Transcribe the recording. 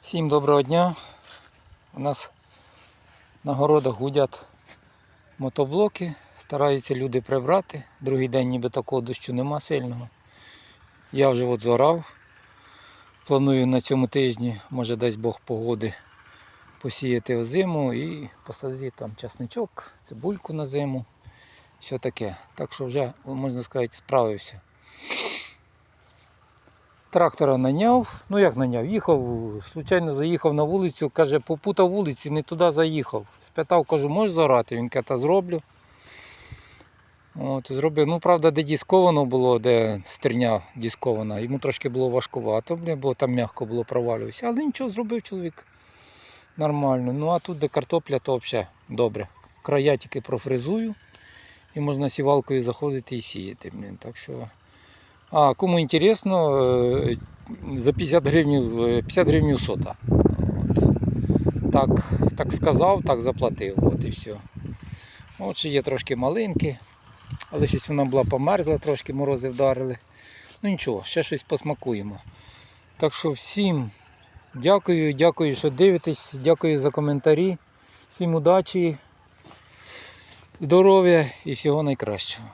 Всім доброго дня. У нас на городах гудять мотоблоки, стараються люди прибрати. Другий день ніби такого дощу нема сильного. Я вже от зорав. Планую на цьому тижні, може дасть Бог погоди, посіяти озиму і посадити там часничок, цибульку на зиму. Все таке. Так що вже, можна сказати, справився. Трактора наняв. Ну як наняв? Їхав, случайно заїхав на вулицю, каже, попутав вулиці, не туди заїхав. Спитав, кажу, можеш зорати? Він каже, та зроблю. От, зробив. Ну, правда, де дисковано було, де стерня дискована, йому трошки було важкувато, бо там м'яко було провалювався. Але нічого, зробив чоловік. Нормально. Ну а тут, де картопля, то взагалі добре. Края тільки профризую. І можна сівалкою заходити і сіяти. Так що а, кому інтересно, е, за 50 гривень, е, 50 гривень сота. От. Так, так сказав, так заплатив. От і все. От ще є трошки малинки, але щось вона була померзла, трошки морози вдарили. Ну нічого, ще щось посмакуємо. Так що всім дякую, дякую, що дивитесь, дякую за коментарі. Всім удачі, здоров'я і всього найкращого.